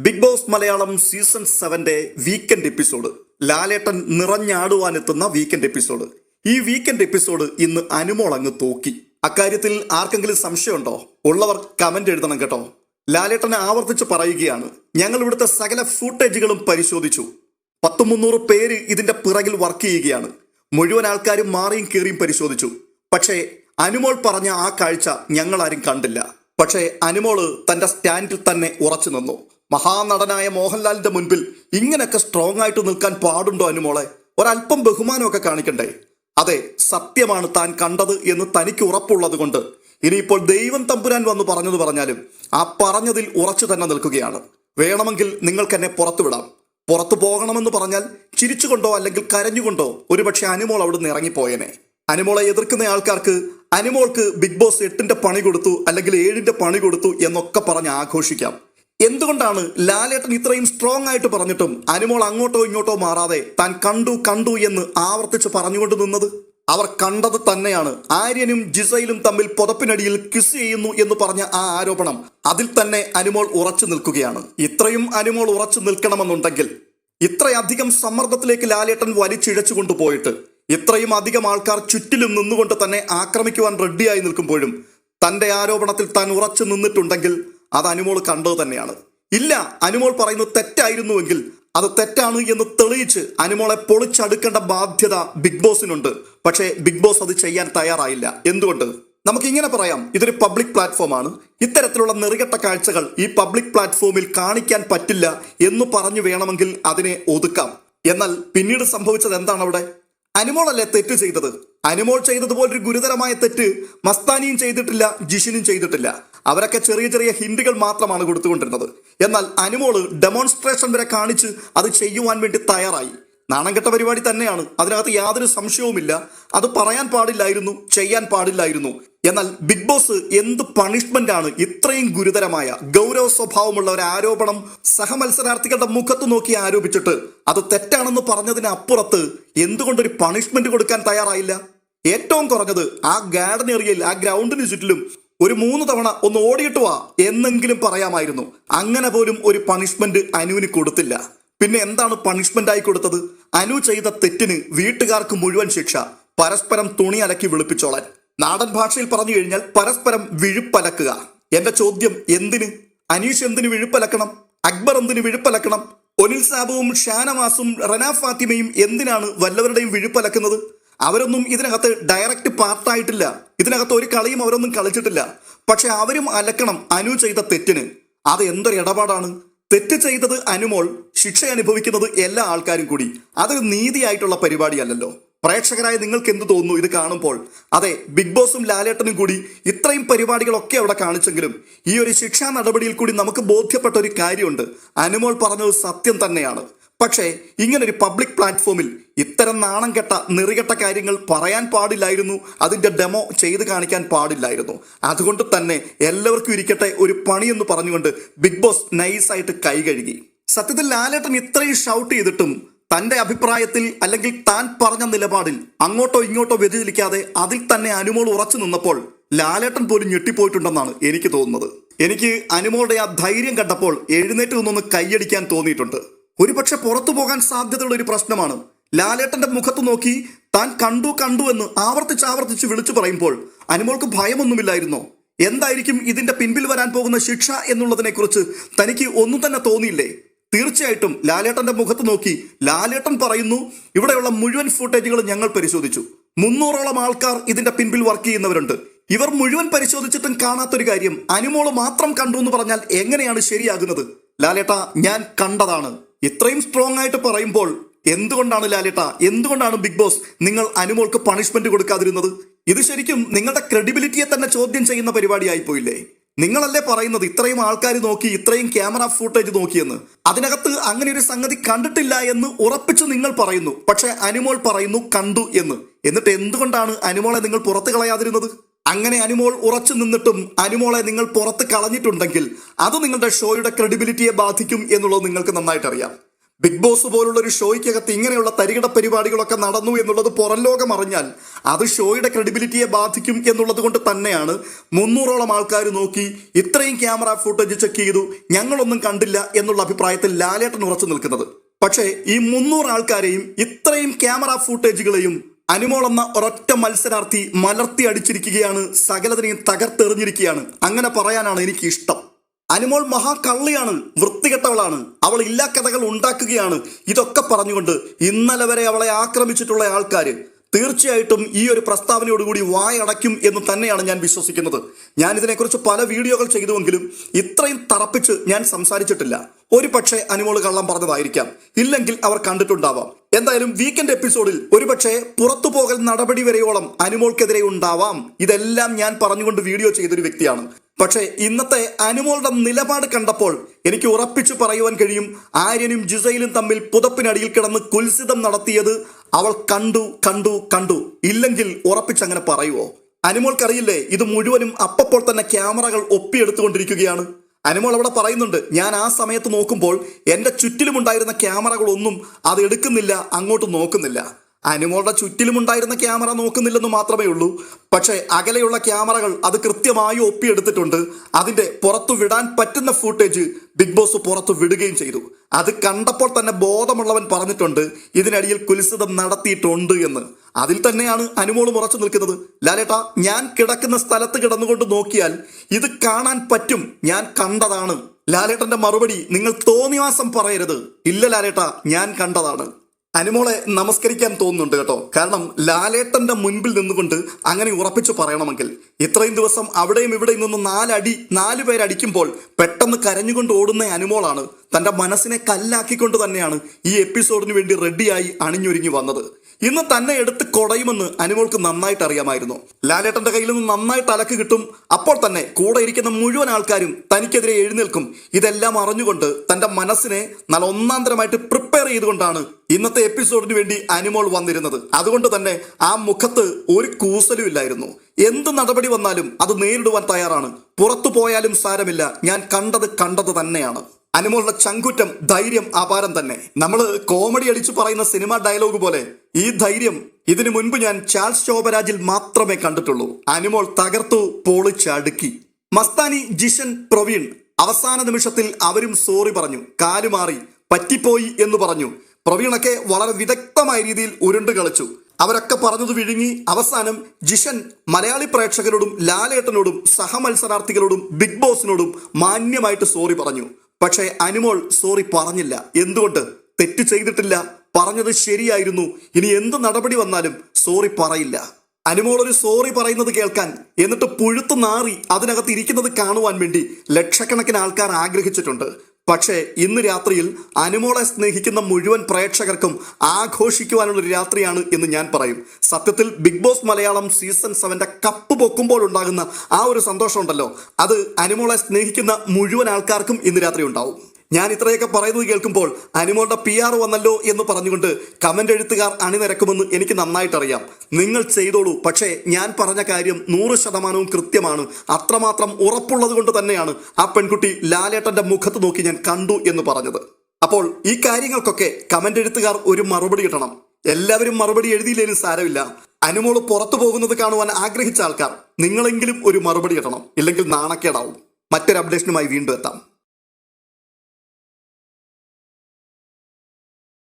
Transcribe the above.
Big boss Malayalam season സെവന്റെ weekend episode Lalettan നിറഞ്ഞാടുവാനെത്തുന്ന weekend episode ഈ വീക്കെൻഡ് എപ്പിസോഡ് ഇന്ന് അനുമോൾ അങ്ങ് തോക്കി. അക്കാര്യത്തിൽ ആർക്കെങ്കിലും സംശയമുണ്ടോ? ഉള്ളവർ കമന്റ് എഴുതണം കേട്ടോ. ലാലേട്ടനെ ആവർത്തിച്ച് പറയുകയാണ്. ഞങ്ങൾ ഇവിടുത്തെ സകല ഫൂട്ടേജുകളും പരിശോധിച്ചു. പത്തു മുന്നൂറ് പേര് ഇതിന്റെ പിറകിൽ വർക്ക് ചെയ്യുകയാണ്. മുഴുവൻ ആൾക്കാരും മാറിയും കീറിയും പരിശോധിച്ചു. പക്ഷേ അനുമോൾ പറഞ്ഞ ആ കാഴ്ച ഞങ്ങളാരും കണ്ടില്ല. പക്ഷേ അനുമോൾ തന്റെ സ്റ്റാൻഡിൽ തന്നെ ഉറച്ചു നിന്നു. മഹാനടനായ മോഹൻലാലിന്റെ മുൻപിൽ ഇങ്ങനെയൊക്കെ സ്ട്രോങ് ആയിട്ട് നിൽക്കാൻ പാടുണ്ടോ അനുമോളെ ഒരല്പം ബഹുമാനമൊക്കെ കാണിക്കണ്ടേ? അതെ സത്യമാണ് താൻ കണ്ടത് എന്ന് തനിക്ക് ഉറപ്പുള്ളത് കൊണ്ട്. ഇനിയിപ്പോൾ ദൈവം തമ്പുരാൻ വന്ന് പറഞ്ഞത് പറഞ്ഞാലും ആ പറഞ്ഞതിൽ ഉറച്ചു തന്നെ നിൽക്കുകയാണ്. വേണമെങ്കിൽ നിങ്ങൾക്ക് എന്നെ പുറത്തു വിടാം. പുറത്തു പോകണമെന്ന് പറഞ്ഞാൽ ചിരിച്ചുകൊണ്ടോ അല്ലെങ്കിൽ കരഞ്ഞുകൊണ്ടോ ഒരുപക്ഷെ അനുമോൾ അവിടുന്ന് ഇറങ്ങിപ്പോയനെ. അനുമോളെ എതിർക്കുന്ന ആൾക്കാർക്ക് അനുമോൾക്ക് ബിഗ് ബോസ് എട്ടിന്റെ പണി കൊടുത്തു അല്ലെങ്കിൽ ഏഴിന്റെ പണി കൊടുത്തു എന്നൊക്കെ പറഞ്ഞ് ആഘോഷിക്കാം. എന്തുകൊണ്ടാണ് ലാലേട്ടൻ ഇത്രയും സ്ട്രോങ് ആയിട്ട് പറഞ്ഞിട്ടും അനുമോൾ അങ്ങോട്ടോ ഇങ്ങോട്ടോ മാറാതെ താൻ കണ്ടു കണ്ടു എന്ന് ആവർത്തിച്ച് പറഞ്ഞുകൊണ്ട് നിന്നത്? അവർ കണ്ടത് തന്നെയാണ്. ആര്യനും ജിസയിലും തമ്മിൽ പുതപ്പിനടിയിൽ കിസ് ചെയ്യുന്നു എന്ന് പറഞ്ഞ ആ ആരോപണം അതിൽ തന്നെ അനുമോൾ ഉറച്ചു നിൽക്കുകയാണ്. ഇത്രയും അനുമോൾ ഉറച്ചു നിൽക്കണമെന്നുണ്ടെങ്കിൽ ഇത്രയധികം സമ്മർദ്ദത്തിലേക്ക് ലാലേട്ടൻ വലിച്ചിഴച്ചു കൊണ്ടുപോയിട്ട് ഇത്രയും അധികം ആൾക്കാർ ചുറ്റിലും നിന്നുകൊണ്ട് തന്നെ ആക്രമിക്കുവാൻ റെഡിയായി നിൽക്കുമ്പോഴും തന്റെ ആരോപണത്തിൽ താൻ ഉറച്ചു നിന്നിട്ടുണ്ടെങ്കിൽ അത് അനുമോൾ കണ്ടത് തന്നെയാണ്. ഇല്ല അനുമോൾ പറയുന്നത് തെറ്റായിരുന്നുവെങ്കിൽ അത് തെറ്റാണ് എന്ന് തെളിയിച്ച് അനുമോളെ പൊളിച്ചടുക്കേണ്ട ബാധ്യത ബിഗ് ബോസിനുണ്ട്. പക്ഷേ ബിഗ് ബോസ് അത് ചെയ്യാൻ തയ്യാറായില്ല. എന്തുകൊണ്ട്? നമുക്ക് ഇങ്ങനെ പറയാം. ഇതൊരു പബ്ലിക് പ്ലാറ്റ്ഫോമാണ്. ഇത്തരത്തിലുള്ള നെറുകെട്ട കാഴ്ചകൾ ഈ പബ്ലിക് പ്ലാറ്റ്ഫോമിൽ കാണിക്കാൻ പറ്റില്ല എന്ന് പറഞ്ഞു വേണമെങ്കിൽ അതിനെ ഒതുക്കാം. എന്നാൽ പിന്നീട് സംഭവിച്ചത് എന്താണ് അവിടെ? അനുമോളല്ലേ തെറ്റ് ചെയ്തത്? അനുമോൾ ചെയ്തതുപോലൊരു ഗുരുതരമായ തെറ്റ് മസ്താനിയും ചെയ്തിട്ടില്ല ജിഷിനും ചെയ്തിട്ടില്ല. അവരൊക്കെ ചെറിയ ചെറിയ ഹിന്റുകൾ മാത്രമാണ് കൊടുത്തുകൊണ്ടിരുന്നത്. എന്നാൽ അനുമോൾ ഡെമോൺസ്ട്രേഷൻ വരെ കാണിച്ച് അത് ചെയ്യുവാൻ വേണ്ടി തയ്യാറായി. നാണംകെട്ട പരിപാടി തന്നെയാണ്. അതിനകത്ത് യാതൊരു സംശയവുമില്ല. അത് പറയാൻ പാടില്ലായിരുന്നു ചെയ്യാൻ പാടില്ലായിരുന്നു. എന്നാൽ ബിഗ് ബോസ് എന്ത് പണിഷ്മെന്റ് ആണ് ഇത്രയും ഗുരുതരമായ ഗൗരവ സ്വഭാവമുള്ള ഒരു ആരോപണം സഹമത്സരാർത്ഥികളുടെ മുഖത്ത് നോക്കി ആരോപിച്ചിട്ട് അത് തെറ്റാണെന്ന് പറഞ്ഞതിനപ്പുറത്ത് എന്തുകൊണ്ടൊരു പണിഷ്മെന്റ് കൊടുക്കാൻ തയ്യാറായില്ല? ഏറ്റവും കുറഞ്ഞത് ആ ഗാർഡൻ ആ ഗ്രൗണ്ടിന് ചുറ്റിലും ഒരു മൂന്ന് തവണ ഒന്ന് ഓടിയിട്ട് വാ എന്നെങ്കിലും പറയാമായിരുന്നു. അങ്ങനെ പോലും ഒരു പണിഷ്മെന്റ് അനുവിന് കൊടുത്തില്ല. പിന്നെ എന്താണ് പണിഷ്മെന്റ് ആയി കൊടുത്തത്? അനു ചെയ്ത തെറ്റിന് വീട്ടുകാർക്ക് മുഴുവൻ ശിക്ഷ. പരസ്പരം തുണി അലക്കി വിളിപ്പിച്ചോളാൻ. നാടൻ ഭാഷയിൽ പറഞ്ഞു കഴിഞ്ഞാൽ പരസ്പരം വിഴുപ്പലക്കുക. എന്റെ ചോദ്യം എന്തിന്? അനീഷ് എന്തിന് വിഴുപ്പലക്കണം? അക്ബർ എന്തിന് വിഴുപ്പലക്കണം? ഒനിൽ സാബുവും ഷാനവാസും റന ഫാത്തിമയും എന്തിനാണ് വല്ലവരുടെയും വിഴുപ്പലക്കുന്നത്? അവരൊന്നും ഇതിനകത്ത് ഡയറക്റ്റ് പാർട്ടായിട്ടില്ല ഇതിനകത്ത് ഒരു കളിയും അവരൊന്നും കളിച്ചിട്ടില്ല. പക്ഷെ അവരും അലക്കണം അനു ചെയ്ത തെറ്റിന്. അത് എന്തൊരു ഇടപാടാണ്. തെറ്റ് ചെയ്തത് അനുമോൾ ശിക്ഷ അനുഭവിക്കുന്നത് എല്ലാ ആൾക്കാരും കൂടി. അതൊരു നീതിയായിട്ടുള്ള പരിപാടിയല്ലല്ലോ. പ്രേക്ഷകരായ നിങ്ങൾക്ക് എന്ത് തോന്നുന്നു ഇത് കാണുമ്പോൾ? അതെ ബിഗ് ബോസും ലാലേട്ടനും കൂടി ഇത്രയും പരിപാടികളൊക്കെ അവിടെ കാണിച്ചെങ്കിലും ഈ ഒരു ശിക്ഷാ നടപടിയിൽ കൂടി നമുക്ക് ബോധ്യപ്പെട്ട ഒരു കാര്യമുണ്ട്. അനുമോൾ പറഞ്ഞത് സത്യം തന്നെയാണ്. പക്ഷേ ഇങ്ങനൊരു പബ്ലിക് പ്ലാറ്റ്ഫോമിൽ ഇത്തരം നാണം കെട്ട നെറികെട്ട കാര്യങ്ങൾ പറയാൻ പാടില്ലായിരുന്നു. അതിന്റെ ഡെമോ ചെയ്ത് കാണിക്കാൻ പാടില്ലായിരുന്നു. അതുകൊണ്ട് തന്നെ എല്ലാവർക്കും ഇരിക്കട്ടെ ഒരു പണിയെന്ന് പറഞ്ഞുകൊണ്ട് ബിഗ് ബോസ് നൈസായിട്ട് കൈ കഴുകി. സത്യത്തിൽ ലാലേട്ടൻ ഇത്രയും ഷൗട്ട് ചെയ്തിട്ടും തന്റെ അഭിപ്രായത്തിൽ അല്ലെങ്കിൽ താൻ പറഞ്ഞ നിലപാടിൽ അങ്ങോട്ടോ ഇങ്ങോട്ടോ വ്യതിചലിക്കാതെ അതിൽ തന്നെ അനുമോൾ ഉറച്ചു നിന്നപ്പോൾ ലാലേട്ടൻ പോലും ഞെട്ടിപ്പോയിട്ടുണ്ടെന്നാണ് എനിക്ക് തോന്നുന്നത്. എനിക്ക് അനുമോളുടെ ആ ധൈര്യം കണ്ടപ്പോൾ എഴുന്നേറ്റ് നിന്നൊന്ന് കൈയടിക്കാൻ തോന്നിയിട്ടുണ്ട്. ഒരുപക്ഷെ പുറത്തു പോകാൻ സാധ്യതയുള്ള ഒരു പ്രശ്നമാണ്. ലാലേട്ടന്റെ മുഖത്ത് നോക്കി താൻ കണ്ടു കണ്ടു എന്ന് ആവർത്തിച്ച് ആവർത്തിച്ച് വിളിച്ചു പറയുമ്പോൾ അനുമോൾക്ക് ഭയമൊന്നുമില്ലായിരുന്നോ. എന്തായിരിക്കും ഇതിന്റെ പിൻപിൽ വരാൻ പോകുന്ന ശിക്ഷ എന്നുള്ളതിനെ കുറിച്ച് തനിക്ക് ഒന്നും തന്നെ തോന്നിയില്ലേ? തീർച്ചയായിട്ടും ലാലേട്ടന്റെ മുഖത്ത് നോക്കി ലാലേട്ടൻ പറയുന്നു ഇവിടെയുള്ള മുഴുവൻ ഫുട്ടേജുകളും ഞങ്ങൾ പരിശോധിച്ചു. മുന്നൂറോളം ആൾക്കാർ ഇതിന്റെ പിൻപിൽ വർക്ക് ചെയ്യുന്നവരുണ്ട്. ഇവർ മുഴുവൻ പരിശോധിച്ചിട്ടും കാണാത്തൊരു കാര്യം അനുമോൾ മാത്രം കണ്ടു എന്ന് പറഞ്ഞാൽ എങ്ങനെയാണ് ശരിയാകുന്നത്? ലാലേട്ട ഞാൻ കണ്ടതാണ്. ഇത്രയും സ്ട്രോങ് ആയിട്ട് പറയുമ്പോൾ എന്തുകൊണ്ടാണ് ലാലേട്ട? എന്തുകൊണ്ടാണ് ബിഗ് ബോസ് നിങ്ങൾ അനുമോൾക്ക് പണിഷ്മെന്റ് കൊടുക്കാതിരുന്നത്? ഇത് ശരിക്കും നിങ്ങളുടെ ക്രെഡിബിലിറ്റിയെ തന്നെ ചോദ്യം ചെയ്യുന്ന പരിപാടിയായി പോയില്ലേ നിങ്ങളല്ലേ പറയുന്നത് ഇത്രയും ആൾക്കാർ നോക്കി ഇത്രയും ക്യാമറ ഫുട്ടേജ് നോക്കിയെന്ന്. അതിനകത്ത് അങ്ങനെ ഒരു സംഗതി കണ്ടിട്ടില്ല എന്ന് ഉറപ്പിച്ച് നിങ്ങൾ പറയുന്നു. പക്ഷെ അനുമോൾ പറയുന്നു കണ്ടു എന്ന്. എന്നിട്ട് എന്തുകൊണ്ടാണ് അനുമോളെ നിങ്ങൾ പുറത്തു കളയാതിരുന്നത്? അങ്ങനെ അനുമോൾ ഉറച്ചു നിന്നിട്ടും അനുമോളെ നിങ്ങൾ പുറത്ത് കളഞ്ഞിട്ടുണ്ടെങ്കിൽ അത് നിങ്ങളുടെ ഷോയുടെ ക്രെഡിബിലിറ്റിയെ ബാധിക്കും എന്നുള്ളത് നിങ്ങൾക്ക് നന്നായിട്ട് അറിയാം ബിഗ് ബോസ് പോലുള്ള ഒരു ഷോയ്ക്കകത്ത് ഇങ്ങനെയുള്ള തരികിട പരിപാടികളൊക്കെ നടന്നു എന്നുള്ളത് പുറം ലോകം അറിഞ്ഞാൽ അത് ഷോയുടെ ക്രെഡിബിലിറ്റിയെ ബാധിക്കും എന്നുള്ളത് കൊണ്ട് തന്നെയാണ് മുന്നൂറോളം ആൾക്കാർ നോക്കി ഇത്രയും ക്യാമറ ഫുട്ടേജ് ചെക്ക് ചെയ്തു ഞങ്ങളൊന്നും കണ്ടില്ല എന്നുള്ള അഭിപ്രായത്തിൽ ലാലേട്ടൻ ഉറച്ചു നിൽക്കുന്നത്. പക്ഷേ ഈ മുന്നൂറ് ആൾക്കാരെയും ഇത്രയും ക്യാമറ ഫുട്ടേജുകളെയും അനുമോൾ എന്ന ഒരൊറ്റ മത്സരാർത്ഥി മലർത്തി അടിച്ചിരിക്കുകയാണ് സകലതിനെയും തകർത്തെറിഞ്ഞിരിക്കുകയാണ്. അങ്ങനെ പറയാനാണ് എനിക്ക് ഇഷ്ടം അനുമോൾ മഹാകള്ളിയാണ് വൃത്തികെട്ടവളാണ്. അവൾ ഇല്ലാ കഥകൾ ഉണ്ടാക്കുകയാണ്. ഇതൊക്കെ പറഞ്ഞുകൊണ്ട് ഇന്നലെ വരെ അവളെ ആക്രമിച്ചിട്ടുള്ള ആൾക്കാർ തീർച്ചയായിട്ടും ഈ ഒരു പ്രസ്താവനയോടുകൂടി വായടയ്ക്കും എന്ന് തന്നെയാണ് ഞാൻ വിശ്വസിക്കുന്നത്. ഞാൻ ഇതിനെക്കുറിച്ച് പല വീഡിയോകൾ ചെയ്തുവെങ്കിലും ഇത്രയും തറപ്പിച്ച് ഞാൻ സംസാരിച്ചിട്ടില്ല. ഒരു പക്ഷേ അനുമോൾ കള്ളം പറഞ്ഞതായിരിക്കാം. ഇല്ലെങ്കിൽ അവർ കണ്ടിട്ടുണ്ടാവാം. എന്തായാലും വീക്കെൻഡ് എപ്പിസോഡിൽ ഒരുപക്ഷെ പുറത്തു പോകൽ നടപടി വരെയോളം അനുമോൾക്കെതിരെ ഉണ്ടാവാം. ഇതെല്ലാം ഞാൻ പറഞ്ഞുകൊണ്ട് വീഡിയോ ചെയ്തൊരു വ്യക്തിയാണ്. പക്ഷേ ഇന്നത്തെ അനുമോളുടെ നിലപാട് കണ്ടപ്പോൾ എനിക്ക് ഉറപ്പിച്ചു പറയുവാൻ കഴിയും. ആര്യനും ജിസയിലും തമ്മിൽ പുതപ്പിനടിയിൽ കിടന്ന് കുൽസിതം നടത്തിയത് അവൾ കണ്ടു കണ്ടു കണ്ടു. ഇല്ലെങ്കിൽ ഉറപ്പിച്ചങ്ങനെ പറയുവോ? അനുമോൾക്കറിയില്ലേ ഇത് മുഴുവനും അപ്പപ്പോൾ തന്നെ ക്യാമറകൾ ഒപ്പിയെടുത്തുകൊണ്ടിരിക്കുകയാണ്. അനുമോൾ അവിടെ പറയുന്നുണ്ട് ഞാൻ ആ സമയത്ത് നോക്കുമ്പോൾ എന്റെ ചുറ്റിലുമുണ്ടായിരുന്ന ക്യാമറകളൊന്നും അത് എടുക്കുന്നില്ല അങ്ങോട്ട് നോക്കുന്നില്ല. അനുമോളുടെ ചുറ്റിലുമുണ്ടായിരുന്ന ക്യാമറ നോക്കുന്നില്ലെന്ന് മാത്രമേ ഉള്ളൂ. പക്ഷേ അകലെയുള്ള ക്യാമറകൾ അത് കൃത്യമായി ഒപ്പിയെടുത്തിട്ടുണ്ട്. അതിന്റെ പുറത്തു വിടാൻ പറ്റുന്ന ഫൂട്ടേജ് ബിഗ് ബോസ് പുറത്തു വിടുകയും ചെയ്തു. അത് കണ്ടപ്പോൾ തന്നെ ബോധമുള്ളവൻ പറഞ്ഞിട്ടുണ്ട് ഇതിനടിയിൽ കുലിസിതം നടത്തിയിട്ടുണ്ട് എന്ന്. അതിൽ തന്നെയാണ് അനുമോൾ ഉറച്ചു നിൽക്കുന്നത്. ലാലേട്ട ഞാൻ കിടക്കുന്ന സ്ഥലത്ത് കിടന്നുകൊണ്ട് നോക്കിയാൽ ഇത് കാണാൻ പറ്റും. ഞാൻ കണ്ടതാണ്. ലാലേട്ടന്റെ മറുപടി നിങ്ങൾ തോന്നിവാസം പറയരുത്. ഇല്ല ലാലേട്ട ഞാൻ കണ്ടതാണ്. അനുമോളെ നമസ്കരിക്കാൻ തോന്നുന്നുണ്ട് കേട്ടോ. കാരണം ലാലേട്ടന്റെ മുൻപിൽ നിന്നുകൊണ്ട് അങ്ങനെ ഉറപ്പിച്ചു പറയണമെങ്കിൽ ഇത്രയും ദിവസം അവിടെയും ഇവിടെയും നിന്ന് നാലടി നാല് പേരടിക്കുമ്പോൾ പെട്ടെന്ന് കരഞ്ഞുകൊണ്ട് ഓടുന്ന അനുമോളാണ് തന്റെ മനസ്സിനെ കല്ലാക്കിക്കൊണ്ട് തന്നെയാണ് ഈ എപ്പിസോഡിന് വേണ്ടി റെഡിയായി അണിഞ്ഞൊരുങ്ങി വന്നത്. ഇന്ന് തന്നെ എടുത്ത് കൊടയുമെന്ന് അനുമോൾക്ക് നന്നായിട്ട് അറിയാമായിരുന്നു. ലാലേട്ടന്റെ കയ്യിൽ നിന്ന് നന്നായിട്ട് അലക്ക് കിട്ടും. അപ്പോൾ തന്നെ കൂടെ ഇരിക്കുന്ന മുഴുവൻ ആൾക്കാരും തനിക്കെതിരെ എഴുന്നേൽക്കും. ഇതെല്ലാം അറിഞ്ഞുകൊണ്ട് തന്റെ മനസ്സിനെ നല്ല ഒന്നാന്തരമായിട്ട് പ്രിപ്പയർ ചെയ്തുകൊണ്ടാണ് ഇന്നത്തെ എപ്പിസോഡിന് വേണ്ടി അനുമോൾ വന്നിരുന്നത്. അതുകൊണ്ട് തന്നെ ആ മുഖത്ത് ഒരു കൂസലും ഇല്ലായിരുന്നു. എന്ത് നടപടി വന്നാലും അത് നേരിടുവാൻ തയ്യാറാണ്. പുറത്തു പോയാലും സാരമില്ല. ഞാൻ കണ്ടത് കണ്ടത് തന്നെയാണ്. അനുമോളുടെ ചങ്കുറ്റം ധൈര്യം അപാരം തന്നെ. നമ്മൾ കോമഡി അടിച്ചു പറയുന്ന സിനിമ ഡയലോഗ് പോലെ ഈ ധൈര്യം ഇതിനു മുൻപ് ഞാൻ ചാൾസ് ശോഭരാജിൽ മാത്രമേ കണ്ടിട്ടുള്ളൂ. അനുമോൾ തകർത്തു പൊളിച്ചടുക്കി മസ്താനി ജിഷൻ പ്രവീൺ അവസാന നിമിഷത്തിൽ അവരും സോറി പറഞ്ഞു. കാലുമാറി പറ്റിപ്പോയി എന്ന് പറഞ്ഞു. പ്രവീണൊക്കെ വളരെ വിദഗ്ധമായ രീതിയിൽ ഉരുണ്ട് കളിച്ചു. അവരൊക്കെ പറഞ്ഞത് വിഴുങ്ങി അവസാനം ജിഷൻ മലയാളി പ്രേക്ഷകരോടും ലാലേട്ടനോടും സഹമത്സരാർത്ഥികളോടും ബിഗ് ബോസിനോടും മാന്യമായിട്ട് സോറി പറഞ്ഞു. പക്ഷേ അനുമോൾ സോറി പറഞ്ഞില്ല. എന്തുകൊണ്ട്? തെറ്റ് ചെയ്തിട്ടില്ല. പറഞ്ഞത് ശരിയായിരുന്നു. ഇനി എന്ത് നടപടി വന്നാലും സോറി പറയില്ല. അനുമോൾ ഒരു സോറി പറയുന്നത് കേൾക്കാൻ എന്നിട്ട് പുഴുത്തു നാറി അതിനകത്ത് ഇരിക്കുന്നത് കാണുവാൻ വേണ്ടി ലക്ഷക്കണക്കിന് ആൾക്കാർ ആഗ്രഹിച്ചിട്ടുണ്ട്. പക്ഷേ ഇന്ന് രാത്രിയിൽ അനുമോളെ സ്നേഹിക്കുന്ന മുഴുവൻ പ്രേക്ഷകർക്കും ആഘോഷിക്കുവാനുള്ളൊരു രാത്രിയാണ് എന്ന് ഞാൻ പറയും. സത്യത്തിൽ ബിഗ് ബോസ് മലയാളം സീസൺ സെവന്റെ കപ്പ് പൊക്കുമ്പോൾ ഉണ്ടാകുന്ന ആ ഒരു സന്തോഷമുണ്ടല്ലോ. അത് അനുമോളെ സ്നേഹിക്കുന്ന മുഴുവൻ ആൾക്കാർക്കും ഇന്ന് രാത്രി ഉണ്ടാവും. ഞാൻ ഇത്രയൊക്കെ പറയുന്നത് കേൾക്കുമ്പോൾ അനുമോളുടെ പി ആർ വന്നല്ലോ എന്ന് പറഞ്ഞുകൊണ്ട് കമന്റ് എഴുത്തുകാർ അണിനിരക്കുമെന്ന് എനിക്ക് നന്നായിട്ടറിയാം. നിങ്ങൾ ചെയ്തോളൂ. പക്ഷേ ഞാൻ പറഞ്ഞ കാര്യം നൂറ് ശതമാനവും കൃത്യമാണ്. അത്രമാത്രം ഉറപ്പുള്ളത് കൊണ്ട് തന്നെയാണ് ആ പെൺകുട്ടി ലാലേട്ടന്റെ മുഖത്ത് നോക്കി ഞാൻ കണ്ടു എന്ന് പറഞ്ഞത്. അപ്പോൾ ഈ കാര്യങ്ങൾക്കൊക്കെ കമന്റ് എഴുത്തുകാർ ഒരു മറുപടി കിട്ടണം എല്ലാവരും മറുപടി എഴുതിയില്ലേലും സാരമില്ല. അനുമോൾ പുറത്തു പോകുന്നത് കാണുവാൻ ആഗ്രഹിച്ച ആൾക്കാർ നിങ്ങളെങ്കിലും ഒരു മറുപടി കിട്ടണം ഇല്ലെങ്കിൽ നാണക്കേടാവും. മറ്റൊരു അപ്ഡേഷനുമായി വീണ്ടും എത്താം.